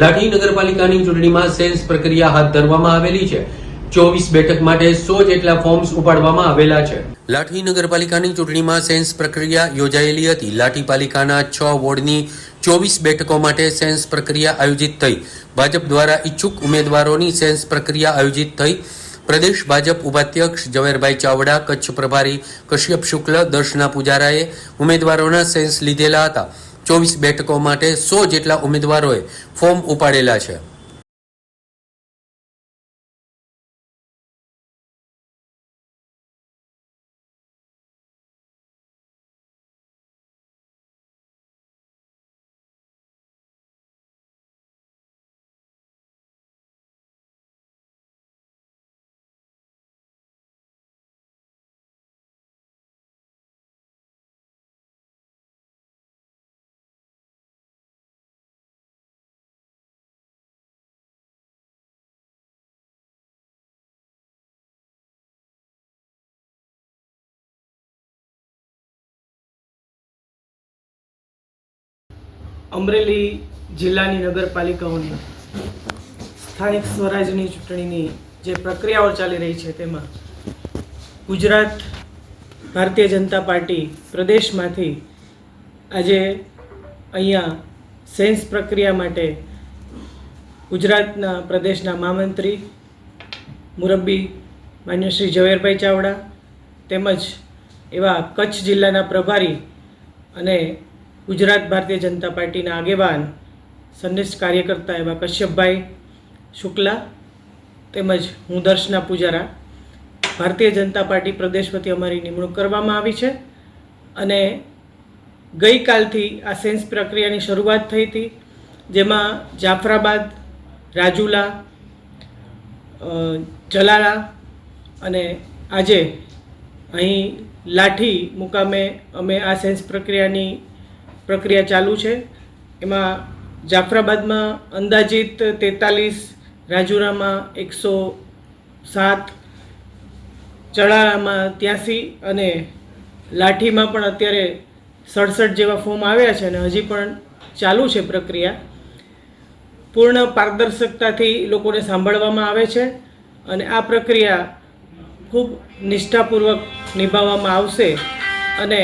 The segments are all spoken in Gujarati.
લાઠી નગરપાલિકાની ચૂંટણીમાં સેન્સ પ્રક્રિયા હાથ ધરવામાં આવેલી છે. ચોવીસ બેઠક માટે સો જેટલા ફોર્મ્સ ઉપાડવામાં આવેલા છે. લાઠી નગરપાલિકાની ચૂંટણીમાં સેન્સ પ્રક્રિયા યોજાયેલી હતી. લાઠી પાલિકાના છ વોર્ડની ચોવીસ બેઠકો માટે સેન્સ પ્રક્રિયા આયોજિત થઈ. ભાજપ દ્વારા ઈચ્છુક ઉમેદવારોની સેન્સ પ્રક્રિયા આયોજિત થઈ. પ્રદેશ ભાજપ ઉપાધ્યક્ષ ઝવેરભાઈ ચાવડા, કચ્છ પ્રભારી કશ્યપ શુક્લ, દર્શના પૂજારાએ ઉમેદવારોના સેન્સ લીધેલા હતા. ચોવીસ બેઠકો માટે સો જેટલા ઉમેદવારોએ ફોર્મ ઉપાડેલા છે. અમરેલી જિલ્લાની નગરપાલિકાઓની સ્થાનિક સ્વરાજની ચૂંટણીની જે પ્રક્રિયાઓ ચાલી રહી છે તેમાં ગુજરાત ભારતીય જનતા પાર્ટી પ્રદેશમાંથી આજે અહીંયા સેન્સ પ્રક્રિયા માટે ગુજરાતના પ્રદેશના મહામંત્રી મુરબ્બી માન્ય શ્રી ઝવેરભાઈ ચાવડા તેમજ એવા કચ્છ જિલ્લાના પ્રભારી અને ગુજરાત ભારતીય જનતા પાર્ટીના આગેવાન, સંનિષ્ઠ કાર્યકર્તા એવા કશ્યપભાઈ શુક્લા તેમજ હું દર્શના પૂજારા, ભારતીય જનતા પાર્ટી પ્રદેશ વતી અમારી નિમણૂક કરવામાં આવી છે અને ગઈકાલથી આ સેન્સ પ્રક્રિયાની શરૂઆત થઈ હતી, જેમાં જાફરાબાદ, રાજુલા જલાલા અને આજે અહીં લાઠી મુકામે અમે આ સેન્સ પ્રક્રિયાની પ્રક્રિયા ચાલુ છે. એમાં જાફરાબાદમાં અંદાજિત તેતાલીસ, રાજુરામાં એકસો સાત ચડાળામાં ત્યાંસી અને લાઠીમાં પણ અત્યારે સડસઠ જેવા ફોર્મ આવ્યા છે અને હજી પણ ચાલુ છે પ્રક્રિયા. પૂર્ણ પારદર્શકતાથી લોકોને સાંભળવામાં આવે છે અને આ પ્રક્રિયા ખૂબ નિષ્ઠાપૂર્વક નિભાવવામાં આવશે અને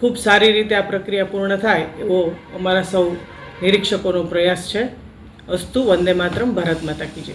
ખૂબ સારી રીતે આ પ્રક્રિયા પૂર્ણ થાય એવો અમારા સૌ નિરીક્ષકોનો પ્રયાસ છે. અસ્તુ વંદે માતરમ, ભારત માતા કી જય.